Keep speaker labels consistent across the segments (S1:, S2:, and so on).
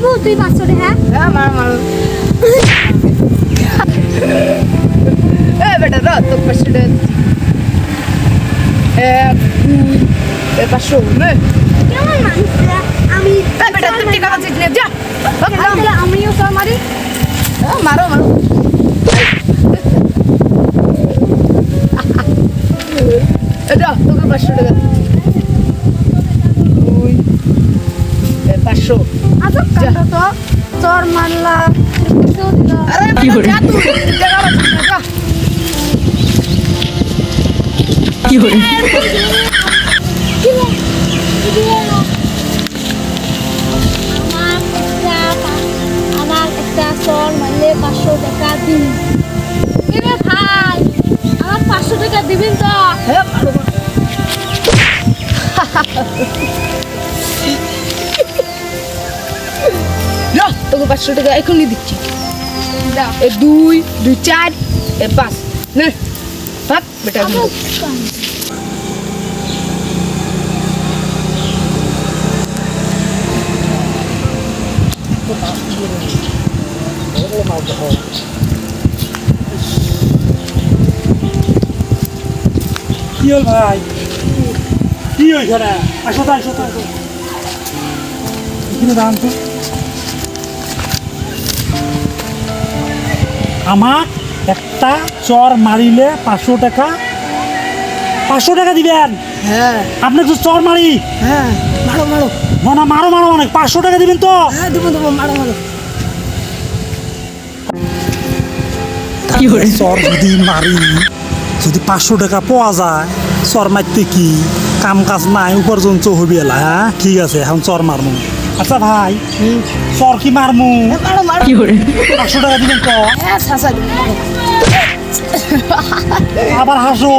S1: দিব তুই পাঁচশো হ্যাঁ?
S2: হ্যাঁ মারো মারো এ বেটা র তো এক দুই এ পাঁচশো নে।
S1: কেমন মানুষ রে? আমি
S2: বেটা তুই টিকা পাচ্ছিস না যা।
S1: আমিও সব মারি।
S2: মারো মারো। এটা তোকে পাঁচশো টাকা। এ, পাঁচশো।
S1: চর মারলা কিছু দিল।
S2: আরে
S3: কি করে? কি করে?
S1: আমার একটা পা- আমার একটা চর মারলে পাঁচশো টাকা দিন ভাই আমার পাঁচশো টাকা দিবেন তো।
S2: হ্যাঁ যা তোকে পাঁচশো টাকা এখনই দিচ্ছি। এ দুই দুই চার এ পাঁচ। নে ভাগ বেটা।
S4: কি হল ভাই? কি ওইখানে আসো তো আসো তো আসো দাঁড়ান তো। আমার একটা চর মারিলে পাঁচশো টাকা। পাঁচশো টাকা দিবেন?
S2: হ্যাঁ।
S4: আপনি তো চর মারি
S2: হ্যাঁ মারো মারো
S4: না না মারো মারো অনেক পাঁচশো টাকা দিবেন তো?
S2: হ্যাঁ দেবো দেবো মারো মারো
S3: কি করে
S4: চর যদি মারি যদি পাঁচশো টাকা পাওয়া যায় চর মারতে কি? কাম কাজ নাই উপার্জন তো হবি এলা হ্যাঁ ঠিক আছে এখন চর মারমু আচ্ছা ভাই চর কি মারমু?
S2: মারো মারো।
S3: কি করে?
S4: পাঁচশো টাকা দিবেন তো?
S2: হ্যাঁ
S4: আবার হাসো।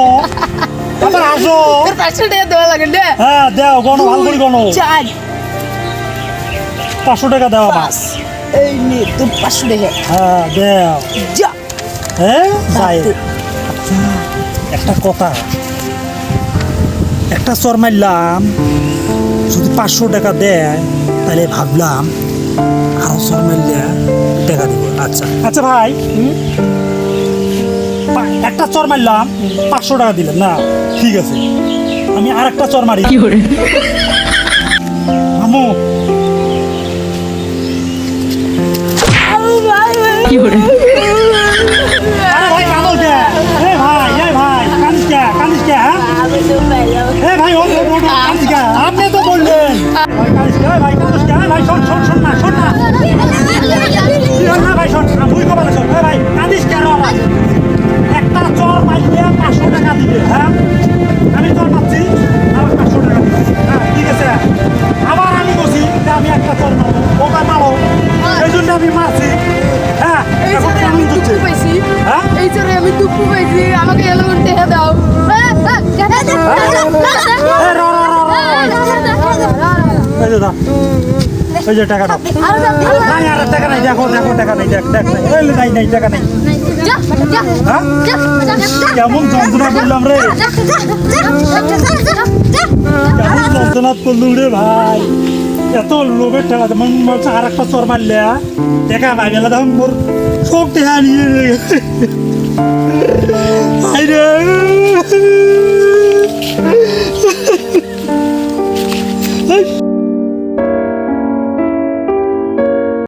S4: আবার হাসো।
S2: পাঁচশো টাকা দেওয়া লাগে নে
S4: হ্যাঁ দেও গণ ভালো করে গণ।
S2: চার।
S4: পাঁচশো টাকা দেও আবার।
S2: পাঁচ। এই নে তোর পাঁচশো টাকা।
S4: হ্যাঁ দেও।
S2: যা।
S4: হ্যাঁ যাই একটা কথা। একটা চর মারলাম যদি পাঁচশো টাকা দেয় তাহলে ভাবলাম আরও সব দেখা টাকা দেবো। আচ্ছা। আচ্ছা ভাই। একটা চর মারলাম পাঁচশো টাকা দিলেন না। ঠিক আছে। আমি আর একটা চর মারি।
S3: কি করে?
S4: আমু
S3: কি করে?
S2: আমাকে এলো টেহা দাও
S4: যে দাও। এই যে টাকাটা নাই আর টাকা নাই দেখো দেখো টাকা নাই দেখ দেখ নাই নাই নাই টাকা নাই হ্যাঁ কেমন যন্ত্রণা করলাম রে কেমন যন্ত্রণা করলুম রে ভাই এত লোভের টাকা মন বলছে আর একটা চর মারলে টাকা পাই গেলে তখন মোর সব টাকা নিয়ে রে